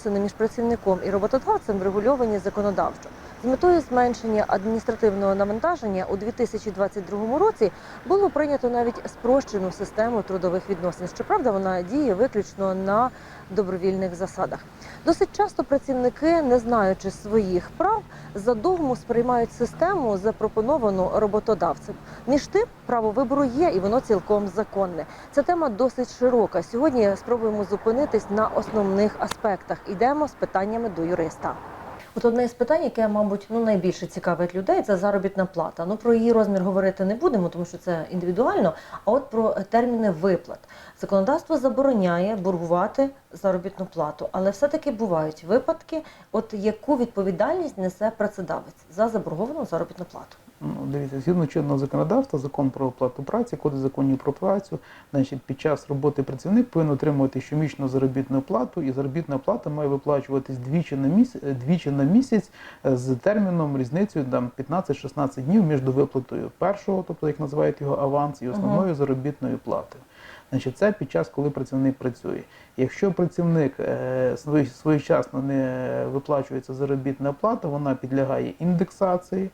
відносини між працівником і роботодавцем врегульовані законодавчо. З метою зменшення адміністративного навантаження у 2022 році було прийнято навіть спрощену систему трудових відносин. Щоправда, вона діє виключно на добровільних засадах. Досить часто працівники, не знаючи своїх прав, задовго сприймають систему, запропоновану роботодавцем. Між тим, право вибору є, і воно цілком законне. Ця тема досить широка. Сьогодні спробуємо зупинитись на основних аспектах. Йдемо з питаннями до юриста. От одне з питань, яке, мабуть, ну найбільше цікавить людей, це заробітна плата. Ну про її розмір говорити не будемо, тому що це індивідуально. А от про терміни виплат законодавство забороняє боргувати заробітну плату, але все-таки бувають випадки, от яку відповідальність несе працедавець за заборговану заробітну плату. Ну, дивіться, згідно чинного законодавства, закон про оплату праці, кодекс законів про працю, значить, під час роботи працівник повинен отримувати щомісячну заробітну плату, і заробітна плата має виплачуватись двічі на місяць, двічі на місяць е, з терміном різницею там 15-16 днів між виплатою першого, тобто як називають його аванс, і основною заробітною платою. Значить, це під час, коли працівник працює. Якщо працівник е, своєчасно не виплачується заробітна плата, вона підлягає індексації.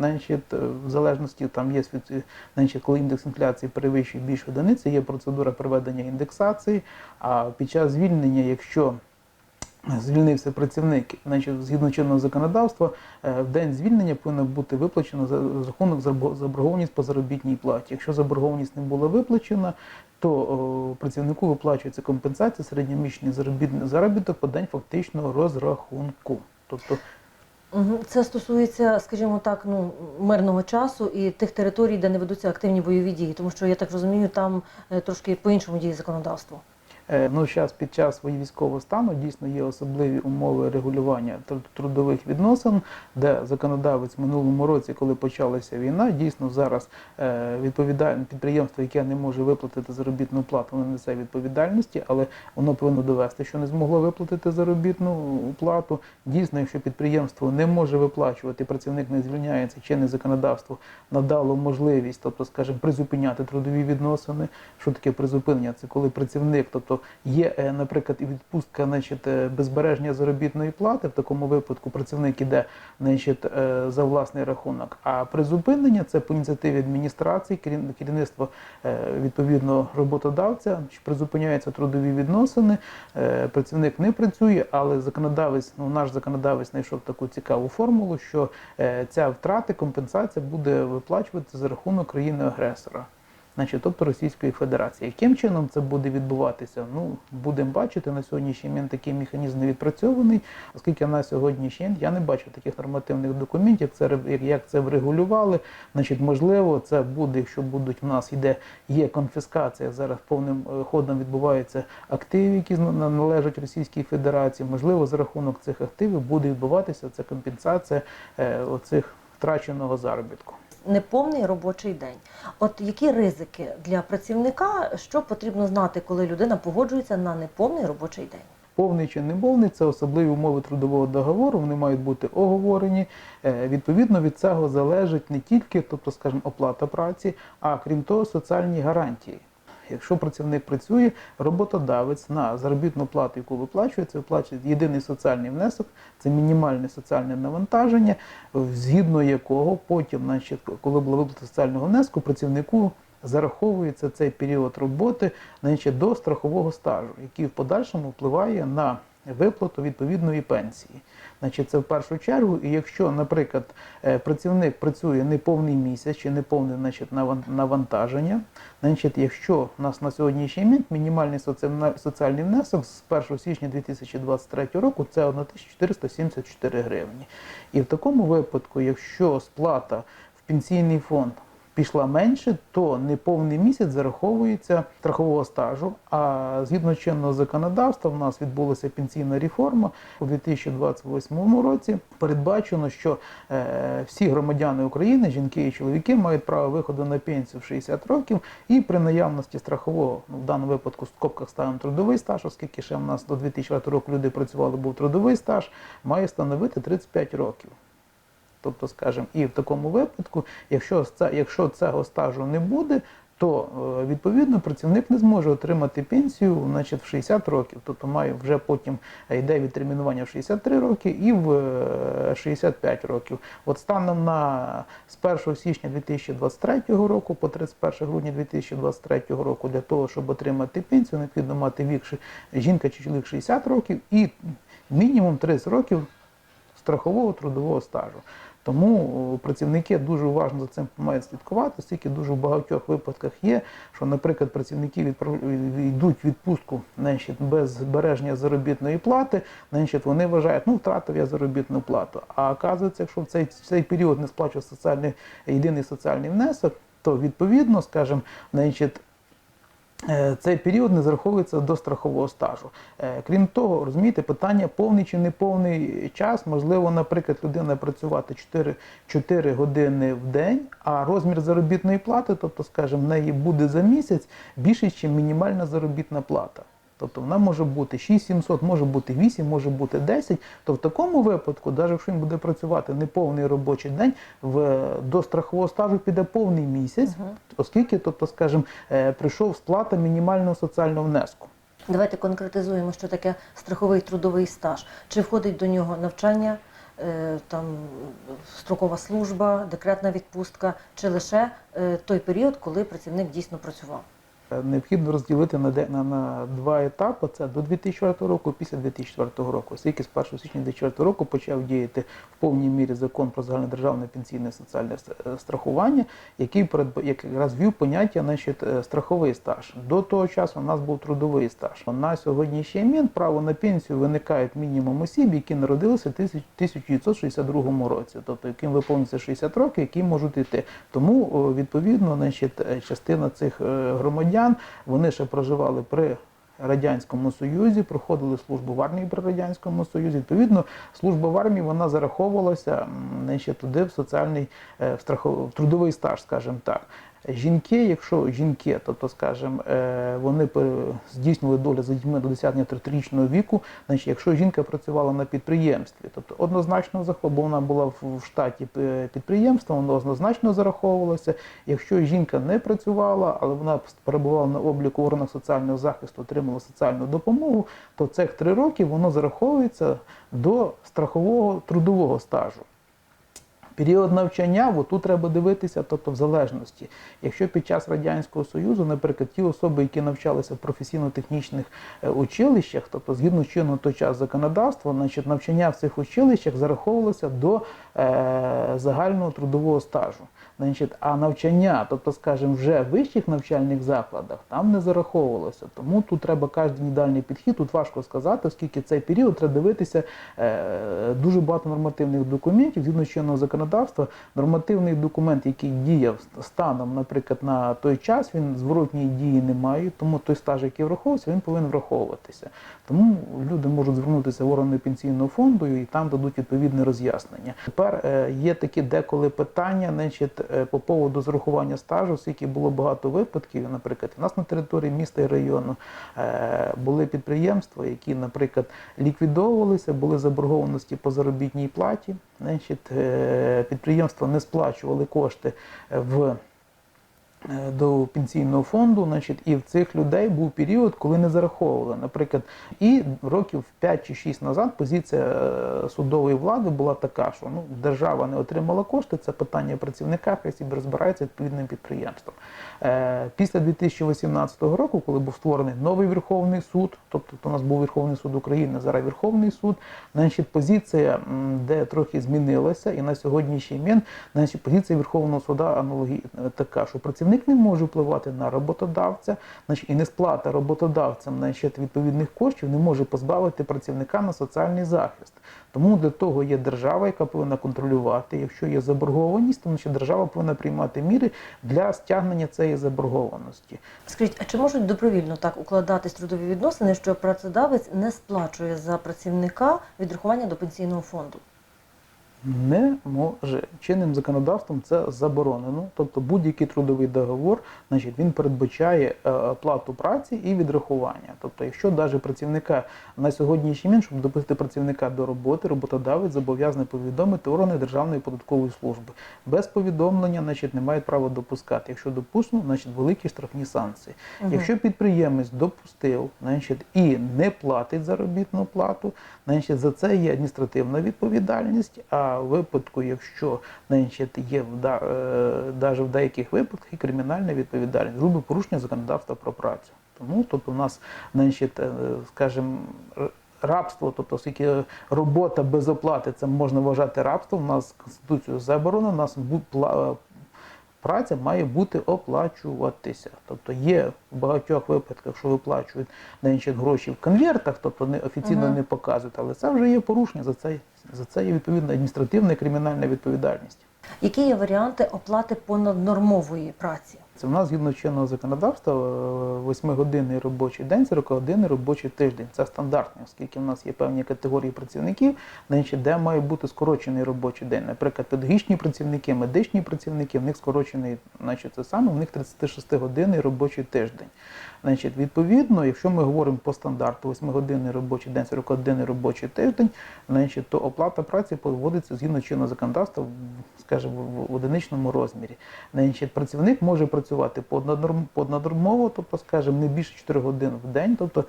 Значить, е, в залежності там є світ- значить, коли індекс інфляції перевищує більше одиниці, є процедура проведення індексації. А під час звільнення, якщо звільнився працівник, значить, згідно чинного законодавства, е, в день звільнення повинно бути виплачено за рахунок заборгованість по заробітній платі. Якщо заборгованість не була виплачена, то о, працівнику виплачується компенсація середньомісячний заробіток по день фактичного розрахунку. Тобто. Це стосується, скажімо так, ну мирного часу і тих територій, де не ведуться активні бойові дії, тому що я так розумію, там е, трошки по-іншому діє законодавство. Е, Ну, зараз під час військового стану дійсно є особливі умови регулювання трудових відносин, де законодавець в минулому році, коли почалася війна, дійсно зараз е, відповідальне підприємство, яке не може виплатити заробітну плату, воно несе відповідальності, але воно повинно довести, що не змогло виплатити заробітну плату. Дійсно, якщо підприємство не може виплачувати, працівник не звільняється, чинне законодавство надало можливість, тобто, скажімо, призупиняти трудові відносини. Що таке призупинення? Це коли працівник, тобто є, е, наприклад, і відпустка, значить, е, заробітної плати. В такому випадку працівник іде, значить, е, за власний рахунок. А призупинення це по ініціативі адміністрації, керів- керівництво е, відповідно роботодавця, чи призупиняються трудові відносини. Працівник не працює, але законодавець, ну наш законодавець знайшов таку цікаву формулу, що ця втрата, компенсація буде виплачуватися за рахунок країни-агресора. Значить, тобто Російської Федерації. Яким чином це буде відбуватися? Ну, будемо бачити. На сьогоднішній момент такий механізм не відпрацьований, оскільки на сьогоднішній день я не бачу таких нормативних документів, це, як- це врегулювали. Значить, можливо, це буде, якщо будуть в нас іде, є конфіскація, зараз повним е, ходом відбуваються активи, які належать Російській Федерації. Можливо, за рахунок цих активів буде відбуватися ця компенсація е, оцих втраченого заробітку. Неповний робочий день. От які ризики для працівника, що потрібно знати, коли людина погоджується на неповний робочий день? Повний чи неповний це особливі умови трудового договору. Вони мають бути оговорені. Е, Відповідно від цього залежить не тільки, тобто, скажімо, оплата праці, а крім того, соціальні гарантії. Якщо працівник працює, роботодавець на заробітну плату, яку виплачується, виплачує єдиний соціальний внесок, це мінімальне соціальне навантаження, згідно якого потім, значить, коли була виплата соціального внеску, працівнику зараховується цей період роботи значить, до страхового стажу, який в подальшому впливає на виплату відповідної пенсії. Значить, це в першу чергу. І якщо, наприклад, е, працівник працює неповний місяць чи неповне значить, навантаження, значить, якщо у нас на сьогоднішній момент мінімальний соціальний внесок з 1 січня 2023 року це 1474 гривні. І в такому випадку, якщо сплата в пенсійний фонд пішла менше, то неповний місяць зараховується страхового стажу. А згідно чинного законодавства, в нас відбулася пенсійна реформа у 2028 році. Передбачено, що е, всі громадяни України, жінки і чоловіки, мають право виходу на пенсію в 60 років, і при наявності страхового, ну в даному випадку в скобках ставимо трудовий стаж, оскільки ще в нас до 2004 року люди працювали, був трудовий стаж, має становити 35 років. Тобто, скажімо, і в такому випадку, якщо якщо цього стажу не буде, то е, відповідно працівник не зможе отримати пенсію значить, в 60 років. Тобто має вже потім е, йде відтермінування в 63 роки і в е, 65 років. От станом на з 1 січня 2023 року по 31 грудня 2023 року для того, щоб отримати пенсію, необхідно мати вік жінка чи чоловік 60 років і мінімум 30 років страхового трудового стажу. Тому працівники дуже уважно за цим мають слідкувати, оскільки дуже в багатьох випадках є, що, наприклад, працівники відправ- йдуть в відпустку значить, без збереження заробітної плати, значить, вони вважають, ну втратив я заробітну плату. А оказується, якщо в цей, цей період не сплачує соціальний єдиний соціальний внесок, то відповідно, скажімо, значить, Е, цей період не зараховується до страхового стажу. Е, Крім того, розумієте, питання повний чи неповний час. Можливо, наприклад, людина працювати 4, 4 години в день, а розмір заробітної плати, тобто, скажімо, в неї буде за місяць більше, ніж мінімальна заробітна плата. Тобто вона може бути 6700, може бути 8, може бути 10. То в такому випадку, навіть якщо він буде працювати неповний робочий день, в, до страхового стажу піде повний місяць, оскільки, тобто, скажімо, е, прийшов сплата мінімального соціального внеску. Давайте конкретизуємо, що таке страховий трудовий стаж. Чи входить до нього навчання, е, там строкова служба, декретна відпустка, чи лише е, той період, коли працівник дійсно працював? Е, Необхідно розділити на, на, на два етапи: це до 2004 року, після 2004 року. Оскільки з 1 січня 2004 року почав діяти в повній мірі закон про загальнодержавне пенсійне соціальне е, страхування, який передба- якраз ввів поняття значить, е, страховий стаж. До того часу у нас був трудовий стаж. На сьогоднішній момент право на пенсію виникає мінімум осіб, які народилися в 1962 році, тобто яким виповниться 60 років, які можуть йти. Тому відповідно, значить, частина цих е, громадян вони ще проживали при. Радянському Союзі проходили службу в армії при радянському Союзі. Відповідно, служба в армії вона зараховувалася не ще туди в соціальний е, в страхов- в трудовий стаж, скажімо так. Жінки, якщо жінки, тобто, скажімо, е, вони здійснювали догляд за дітьми до досягнення 30-річного віку, значить, якщо жінка працювала на підприємстві, тобто однозначно захо- бо вона була в штаті е, підприємства, воно однозначно зараховувалося. Якщо жінка не працювала, але вона перебувала на обліку органах соціального захисту, отримала соціальну допомогу, то цих три роки воно зараховується до страхового трудового стажу. Період навчання, от тут треба дивитися, тобто в залежності. Якщо під час Радянського Союзу, наприклад, ті особи, які навчалися в професійно-технічних е, училищах, тобто згідно чинного той час законодавства, значить, навчання в цих училищах зараховувалося до е, загального трудового стажу. Значить, а навчання, тобто, скажімо, вже в вищих навчальних закладах, там не зараховувалося. Тому тут треба кожен індивідуальний підхід. Тут важко сказати, оскільки цей період треба дивитися е, дуже багато нормативних документів згідно чинного законодавства. Нормативний документ, який діяв станом, наприклад, на той час, він зворотньої дії не має, тому той стаж, який враховується, він повинен враховуватися. Тому люди можуть звернутися в органи пенсійного фонду і там дадуть відповідне роз'яснення. Тепер е, є такі деколи питання, значить, по поводу зарахування стажу, оскільки було багато випадків, наприклад, у нас на території міста і району е, були підприємства, які, наприклад, ліквідовувалися, були заборгованості по заробітній платі. Е, підприємства не сплачували кошти в е, до пенсійного фонду, значить, і в цих людей був період, коли не зараховували. Наприклад, і років 5 чи 6 назад позиція е, судової влади була така, що ну, держава не отримала кошти, це питання працівника, хай собі розбирається відповідним підприємством. Е, Після 2018 року, коли був створений новий Верховний суд, тобто у нас був Верховний суд України, зараз Верховний суд, значить, позиція, де трохи змінилася, і на сьогоднішній момент значить, позиція Верховного суду аналогічна така, що працівник не може впливати на роботодавця, значить, і несплата роботодавцям значить, відповідних коштів не може позбавити працівника на соціальний захист. Тому для того є держава, яка повинна контролювати. Якщо є заборгованість, то значить, держава повинна приймати міри для стягнення цієї заборгованості. Скажіть, а чи можуть добровільно так укладатись трудові відносини, що працедавець не сплачує за працівника відрахування до пенсійного фонду? Не може. Чинним законодавством це заборонено. Тобто будь-який трудовий договор, значить, він передбачає е, оплату праці і відрахування. Тобто, якщо навіть працівника на сьогоднішній день, щоб допустити працівника до роботи, роботодавець зобов'язаний повідомити органи Державної податкової служби. Без повідомлення, значить, не мають права допускати. Якщо допущено, значить великі штрафні санкції. Мгм. Якщо підприємець допустив, значить, і не платить заробітну плату, значить, за це є адміністративна відповідальність. А випадку, якщо значить, є да- е, в деяких випадках і кримінальна відповідальність, грубе порушення законодавства про працю. Тому тобто, у нас, значить, е, скажімо, Рабство, тобто оскільки робота без оплати це можна вважати рабством, у нас конституцією заборонено, у нас бу- праця має бути оплачуватися. Тобто є в багатьох випадках, що виплачують значить, гроші в конвертах, тобто не офіційно Мгм. не показують, але це вже є порушення. За це за це є відповідна адміністративна і кримінальна відповідальність. Які є варіанти оплати понаднормової праці? Це в нас згідно чинного законодавства 8-годинний робочий день, 40-годинний робочий тиждень. Це стандартне, оскільки в нас є певні категорії працівників, де має бути скорочений робочий день. Наприклад, педагогічні працівники, медичні працівники, в них скорочений, значить, це саме, в них 36-годинний робочий тиждень. Значить, відповідно, якщо ми говоримо по стандарту 8-годинний робочий день, 40-годинний робочий тиждень, значить, то оплата праці проводиться згідно чинного законодавства, скажімо, в одиничному розмірі. Значить, працівник може працювати поднаднорм- поднаднормово, тобто, скажімо, не більше 4 годин в день, тобто,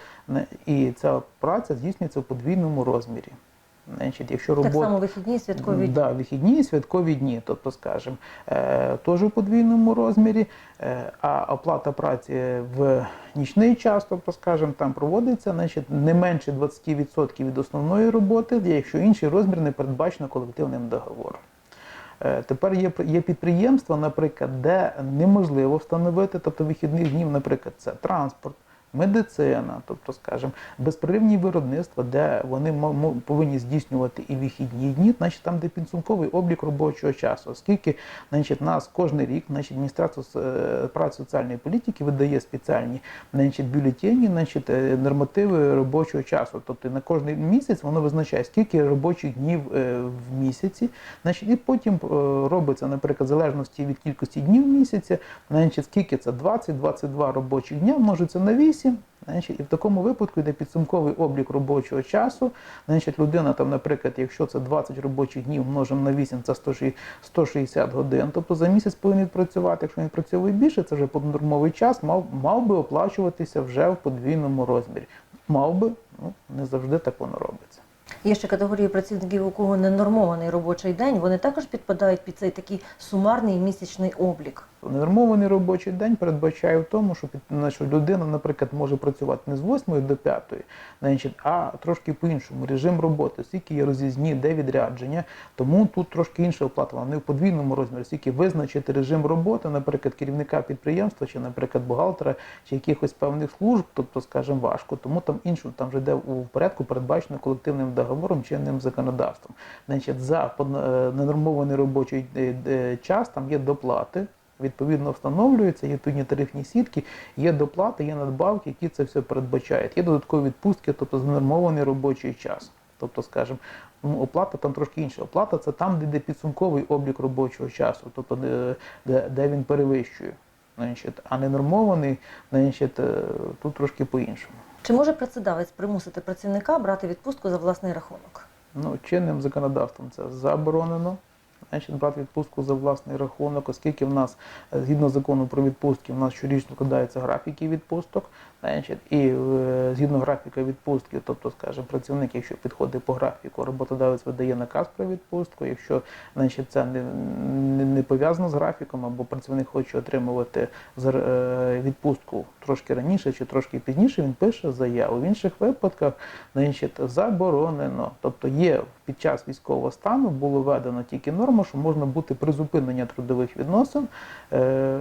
і ця праця здійснюється в подвійному розмірі. Значить, якщо Так само вихідні, святкові дні. Да, вихідні і святкові дні, тобто, скажімо, е, теж у подвійному розмірі, е, а оплата праці в нічний час, тобто, скажімо, там проводиться значить, не менше 20% від основної роботи, якщо інший розмір не передбачено колективним договором. Е, Тепер є, є підприємства, наприклад, де неможливо встановити, тобто вихідних днів, наприклад, це транспорт, медицина, тобто, скажімо, безперервні виробництва, де вони повинні здійснювати і вихідні дні, значить там, де підсумковий облік робочого часу, оскільки значить, нас кожен рік значить, Міністерство праці соціальної політики видає спеціальні значить, бюлетені, значить, е, нормативи робочого часу. Тобто на кожний місяць воно визначає, скільки робочих днів е, в місяці, значить, і потім е, робиться, наприклад, в залежності від кількості днів місяця, значить, скільки це 20-22 робочих дня множиться на 8, значить, і в такому випадку йде підсумковий облік робочого часу. Значить, людина там, наприклад, якщо це 20 робочих днів множимо на 8, це 160 160 годин. Тобто за місяць повинен відпрацювати. Якщо він працює більше, це вже поднормовий час, мав, мав би оплачуватися вже в подвійному розмірі. Мав би, ну не завжди так воно робиться. Є ще категорії працівників, у кого ненормований робочий день. Вони також підпадають під цей такий сумарний місячний облік. Нормований робочий день передбачає в тому, що, що людина, наприклад, може працювати не з 8 до 5, значить, а трошки по-іншому. Режим роботи, скільки є роз'їзні, де відрядження, тому тут трошки інша оплата, вона не в подвійному розмірі, скільки визначити режим роботи, наприклад, керівника підприємства, чи, наприклад, бухгалтера, чи якихось певних служб, тобто, скажімо, важко. Тому там іншу, там вже йде у порядку передбачено колективним договором, чинним законодавством. Значить, за е, ненормований робочий е, е, час там є доплати відповідно встановлюються, є відповідні тарифні сітки, є доплати, є надбавки, які це все передбачають. Є додаткові відпустки, тобто занормований робочий час. Тобто, скажімо, ну, оплата там трошки інша. Оплата це там, де йде підсумковий облік робочого часу, тобто де, де, де він перевищує. Значить, а ненормований, значить, е, тут трошки по-іншому. Чи може працедавець примусити працівника брати відпустку за власний рахунок? Ну, чинним законодавством це заборонено. Значить, брати відпустку за власний рахунок, оскільки в нас, е, згідно закону про відпустки, в нас щорічно складаються графіки відпусток. Значить, і е, згідно графіка відпустки, тобто, скажімо, працівник, якщо підходить по графіку, роботодавець видає наказ про відпустку. Якщо значить, це не, не, пов'язано з графіком, або працівник хоче отримувати е, відпустку трошки раніше чи трошки пізніше, він пише заяву. В інших випадках значить, заборонено. Тобто є під час військового стану було введено тільки норма, що можна бути призупинення трудових відносин. Е,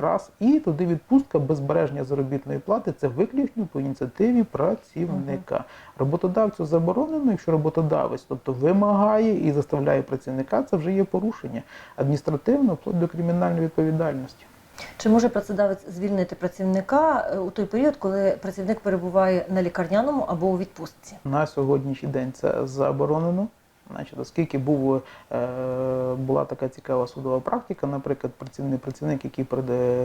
Раз, і туди відпустка без збереження заробітної плати це виключно по ініціативі працівника. Роботодавцю заборонено, якщо роботодавець, тобто вимагає і заставляє працівника, це вже є порушення адміністративно вплоть до кримінальної відповідальності. Чи може працедавець звільнити працівника е, у той період, коли працівник перебуває на лікарняному або у відпустці? На сьогоднішній день це заборонено. Значить, оскільки був, е, була така цікава судова практика, наприклад, працівник, працівник який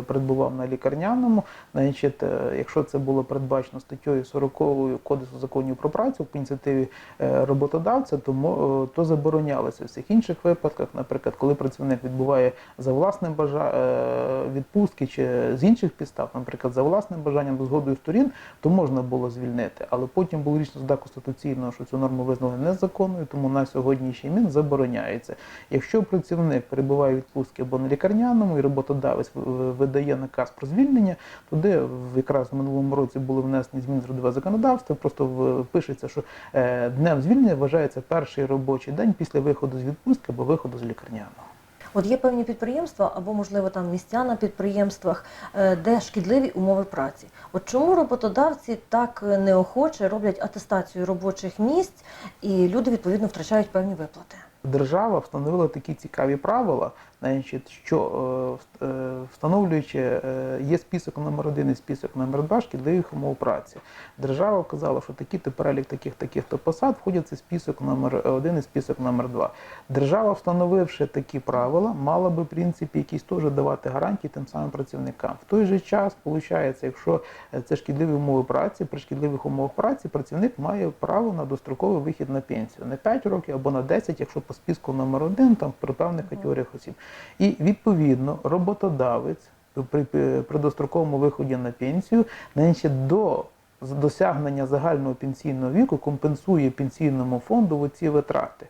перебував на лікарняному, значить, е, якщо це було передбачено статтею 40 Кодексу законів про працю по ініціативі е, роботодавця, то, то заборонялося. В всіх інших випадках, наприклад, коли працівник відбуває за власним бажа... е, відпустки чи з інших підстав, наприклад, за власним бажанням до згодою сторін, то можна було звільнити. Але потім було рішення суда конституційного, що цю норму визнали незаконною, тому на сьогоднішній мін забороняється. Якщо працівник перебуває в відпустці або на лікарняному і роботодавець видає наказ про звільнення, туди якраз в минулому році були внесені зміни з трудове законодавство. Просто пишеться, що е, днем звільнення вважається перший робочий день після виходу з відпустки або виходу з лікарняного. От є певні підприємства або, можливо, там місця на підприємствах, е, де шкідливі умови праці. От чому роботодавці так неохоче роблять атестацію робочих місць, і люди відповідно втрачають певні виплати? Держава встановила такі цікаві правила, значить, що е, е, встановлюючи, е, є список номер один і список номер два шкідливих умов праці. Держава вказала, що такі то перелік таких таких то посад входять в список номер один і список номер два. Держава, встановивши такі правила, мала би в принципі якісь теж давати гарантії тим самим працівникам. В той же час, виходить, якщо це шкідливі умови праці, при шкідливих умовах праці працівник має право на достроковий вихід на пенсію на 5 років або на 10, якщо по списку номер один, там при певних категоріях осіб. І відповідно роботодавець при, при достроковому виході на пенсію, значить, до досягнення загального пенсійного віку компенсує пенсійному фонду ці витрати.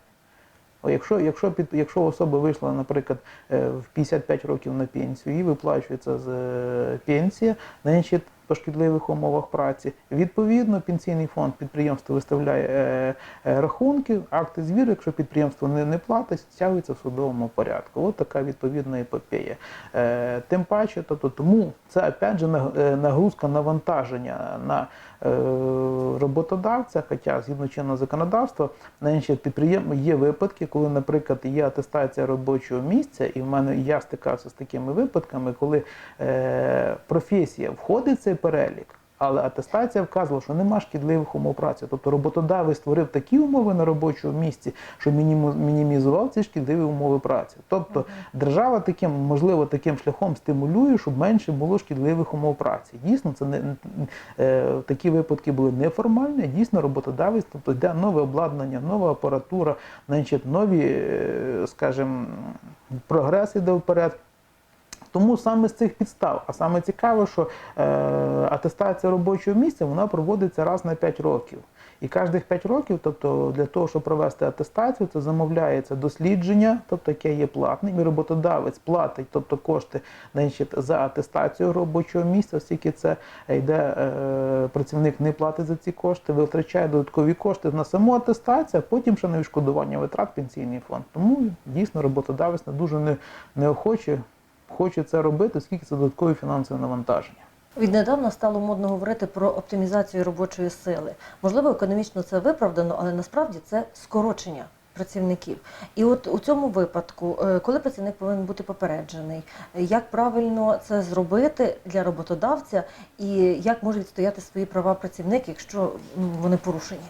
Якщо, якщо, під, якщо особа вийшла, наприклад, е, в 55 років на пенсію, їй виплачується з пенсії, пенсія, значить, по шкідливих умовах праці, відповідно, пенсійний фонд підприємство виставляє е, е, рахунки, акти звіру, якщо підприємство не, не платить, стягується в судовому порядку. От така відповідна епопея. Е, тим паче, тобто, тому це опять же нагрузка навантаження на роботодавця, хоча згідно чинного законодавства, інших підприєм... є випадки, коли, наприклад, є атестація робочого місця, і в мене я стикався з такими випадками, коли е, професія входить в цей перелік. Але атестація вказувала, що нема шкідливих умов праці. Тобто роботодавець створив такі умови на робочому місці, що мінімізував ці шкідливі умови праці. Тобто держава таким, можливо, таким шляхом стимулює, щоб менше було шкідливих умов праці. Дійсно, це не е, такі випадки були неформальні. Дійсно, роботодавець, тобто йде нове обладнання, нова апаратура, значить, нові, е, скажімо, прогрес іде вперед. Тому саме з цих підстав, а саме цікаво, що е, атестація робочого місця вона проводиться раз на 5 років. І кожних 5 років, тобто для того, щоб провести атестацію, це замовляється дослідження, тобто яке є платним, і роботодавець платить, тобто кошти значить, за атестацію робочого місця, оскільки це йде е, працівник не платить за ці кошти, витрачає додаткові кошти на саму атестацію, а потім ще на відшкодування витрат пенсійний фонд. Тому дійсно роботодавець не дуже не, неохоче хоче це робити, оскільки це додаткові фінансові навантаження. Віднедавна стало модно говорити про оптимізацію робочої сили. Можливо, економічно це виправдано, але насправді це скорочення працівників. І от у цьому випадку, е, коли працівник повинен бути попереджений, як правильно це зробити для роботодавця, і як може відстояти свої права працівник, якщо вони порушені?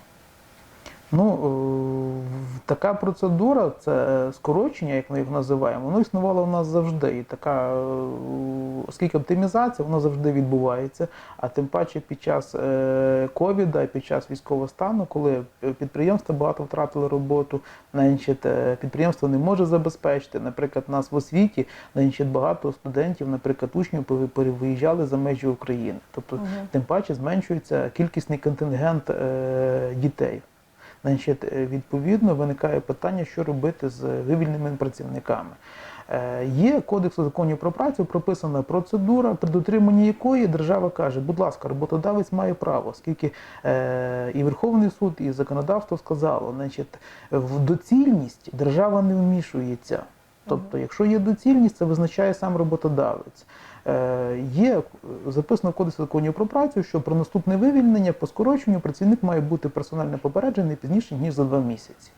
Ну, е, така процедура, це скорочення, як ми їх називаємо, воно існувало у нас завжди. І така, е, оскільки оптимізація, вона завжди відбувається, а тим паче під час е, ковіда, під час військового стану, коли підприємства багато втратили роботу, значить, підприємство не може забезпечити. Наприклад, нас в освіті значить, багато студентів, наприклад, учнів виїжджали за межі України. Тобто, Мгм. тим паче зменшується кількісний контингент дітей. Значить, е, відповідно, виникає питання, що робити з вивільненими працівниками. Е, Є кодекс законів про працю, прописана процедура, при дотриманні якої держава каже, будь ласка, роботодавець має право, оскільки е, і Верховний суд, і законодавство сказало, значить, в доцільність держава не вмішується. Тобто, якщо є доцільність, це визначає сам роботодавець. Е, Є записано в Кодексі законів про працю, що про наступне вивільнення по скороченню працівник має бути персонально попереджений пізніше, ніж за два місяці.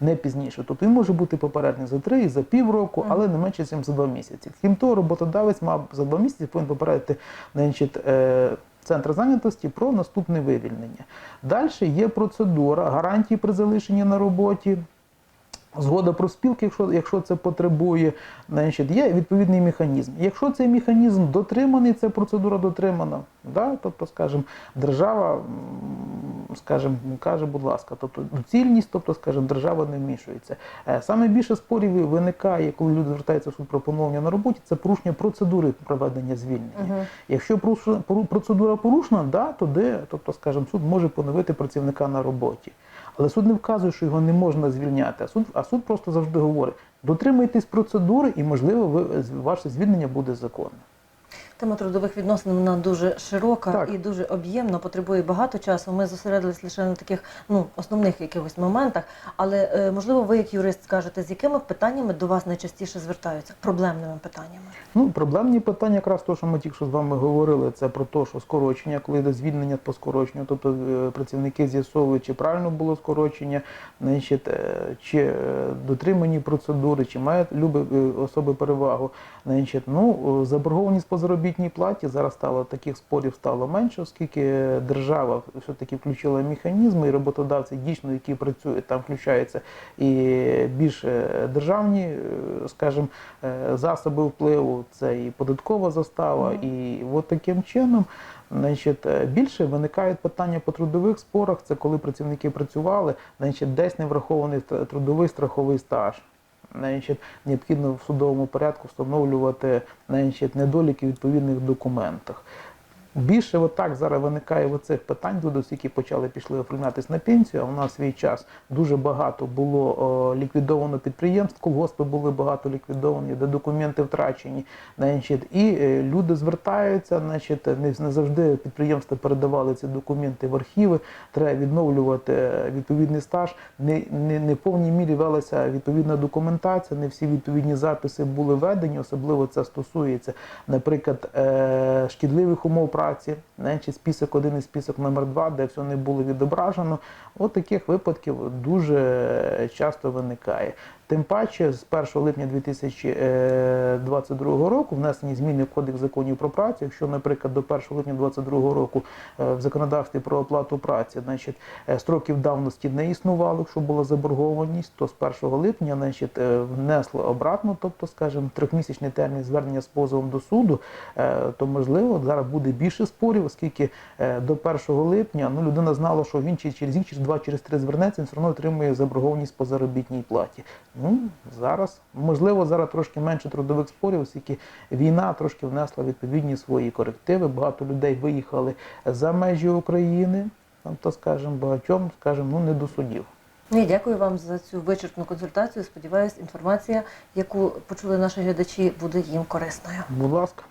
Не пізніше. Тобто він може бути попереджений за три і за півроку, але не менше, ніж за два місяці. Крім того, роботодавець мав за два місяці повинен попередити значить, е, центр зайнятості про наступне вивільнення. Далі є процедура гарантії при залишенні на роботі. Згода про спілки, якщо, якщо це потребує, значить, є відповідний механізм. Якщо цей механізм дотриманий, ця процедура дотримана, да? тобто, скажімо, держава скажімо, каже, будь ласка, тобто доцільність, тобто, скажімо, держава не вмішується. Е, Саме більше спорів виникає, коли люди звертаються в суд про поновлення на роботі, це порушення процедури проведення звільнення. Мгм. Якщо процедура порушена, да, то де, тобто, скажімо, суд може поновити працівника на роботі. Але суд не вказує, що його не можна звільняти. А суд, а суд просто завжди говорить: дотримуйтесь процедури, і можливо, ви ваше звільнення буде законне. Тема трудових відносин вона дуже широка Так. і дуже об'ємна, потребує багато часу. Ми зосередились лише на таких ну основних якихось моментах. Але е, можливо, ви як юрист скажете, з якими питаннями до вас найчастіше звертаються проблемними питаннями? Ну, проблемні питання, якраз то, що ми тільки що з вами говорили, це про те, що скорочення, коли йде звільнення по скороченню, тобто е, працівники з'ясовують, чи правильно було скорочення, значить, е, чи дотримані процедури, чи мають люби особи перевагу. Значить, ну, заборгованість по заробітній платі зараз стало таких спорів стало менше, оскільки держава все-таки включила механізми, і роботодавці дійсно, які працюють, там включаються і більш е, державні, е, скажімо, е, засоби впливу, це і податкова застава, і от таким чином. Значить, більше виникають питання по трудових спорах. Це коли працівники працювали, значить, десь не врахований трудовий страховий стаж. Значить, необхідно в судовому порядку встановлювати значить, недоліки в відповідних документах. Більше отак зараз виникає оцих питань, люди, які почали пішли оформлятися на пенсію, а в нас свій час дуже багато було о, ліквідовано підприємств, колгоспи були багато ліквідовані, де документи втрачені. Значить, і е, люди звертаються, значить, не, не завжди підприємства передавали ці документи в архіви, треба відновлювати е, відповідний стаж. Не, не, не в повній мірі велася відповідна документація, не всі відповідні записи були введені, особливо це стосується, наприклад, е, шкідливих умов праці, чи список 1 і список номер 2 де все не було відображено. От таких випадків дуже часто виникає. Тим паче, з 1 липня 2022 року внесені зміни в Кодекс законів про працю. Якщо, наприклад, до 1 липня 2022 року е, в законодавстві про оплату праці, значить, е, строків давності не існувало, якщо була заборгованість, то з 1 липня значить, е, внесло обратно, тобто, скажімо, трьохмісячний термін звернення з позовом до суду, е, то можливо зараз буде більше спорів, оскільки е, до 1 липня ну, людина знала, що він чи через рік, через два, через три звернеться, він все одно отримує заборгованість по заробітній платі. Ну зараз можливо зараз трошки менше трудових спорів, оскільки війна трошки внесла відповідні свої корективи. Багато людей виїхали за межі України. Там, то скажімо, багатьом, скажімо, ну не до судів. Ну, дякую вам за цю вичерпну консультацію. Сподіваюсь, інформація, яку почули наші глядачі, буде їм корисною. Будь ласка.